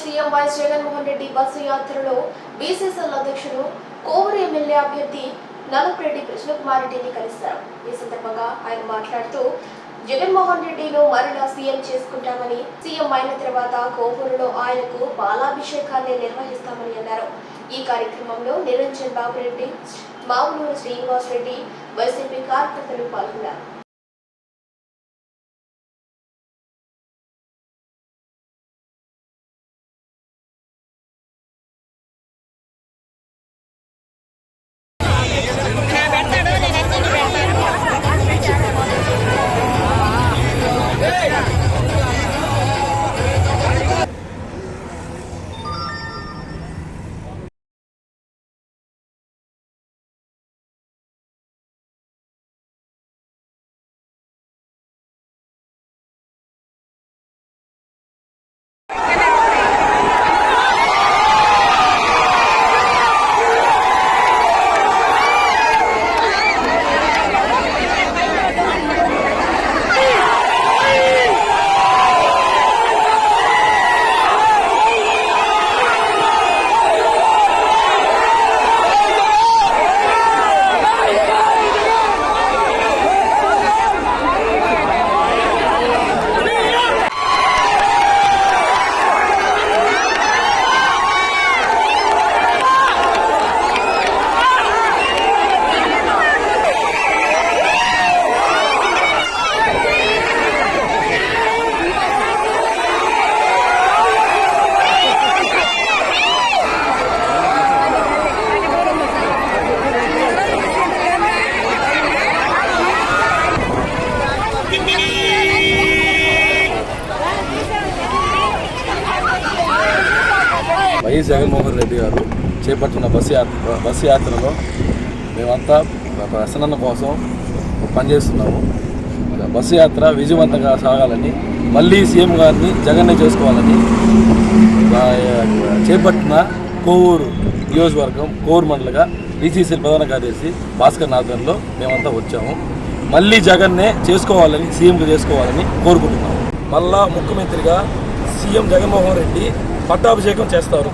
CM YS Jaganmohan Reddy bus యాత్రలో BCCL అధ్యక్షుడు Kovur MLA అభ్యర్థి నలుపురెడ్డి కృష్ణకుమార్ రెడ్డిని కలిశారు. ఈ సందర్భంగా ఆయన మాట్లాడుతూ జగన్మోహన్ రెడ్డిను మరలా సీఎం చేసుకుంటామని సీఎం అయిన తర్వాత కోవూరులో ఆయనకు బాలాభిషేకాన్ని నిర్వహిస్తామని అన్నారు. ఈ కార్యక్రమంలో నిరంజన్ బాబు రెడ్డి మామూలు శ్రీనివాస్ రెడ్డి వైసీపీ కార్యకర్తలు పాల్గొన్నారు. వైఎస్ జగన్మోహన్ రెడ్డి గారు చేపట్టిన బస్సు యాత్ర బస్సు యాత్రలో మేమంతా ప్రసన్న కోసం పనిచేస్తున్నాము. బస్సు యాత్ర విజయవంతంగా సాగాలని మళ్ళీ సీఎం గారిని జగన్నే చేసుకోవాలని చేపట్టిన కోవూరు నియోజకవర్గం కోవూరు మండలిగా బీసీసీ ప్రధాన కార్యదర్శి భాస్కర్ నాథన్లో మేమంతా వచ్చాము. మళ్ళీ జగన్నే చేసుకోవాలని సీఎంగా చేసుకోవాలని కోరుకుంటున్నాము. మళ్ళా ముఖ్యమంత్రిగా సీఎం జగన్మోహన్ రెడ్డి పట్టాభిషేకం చేస్తారు.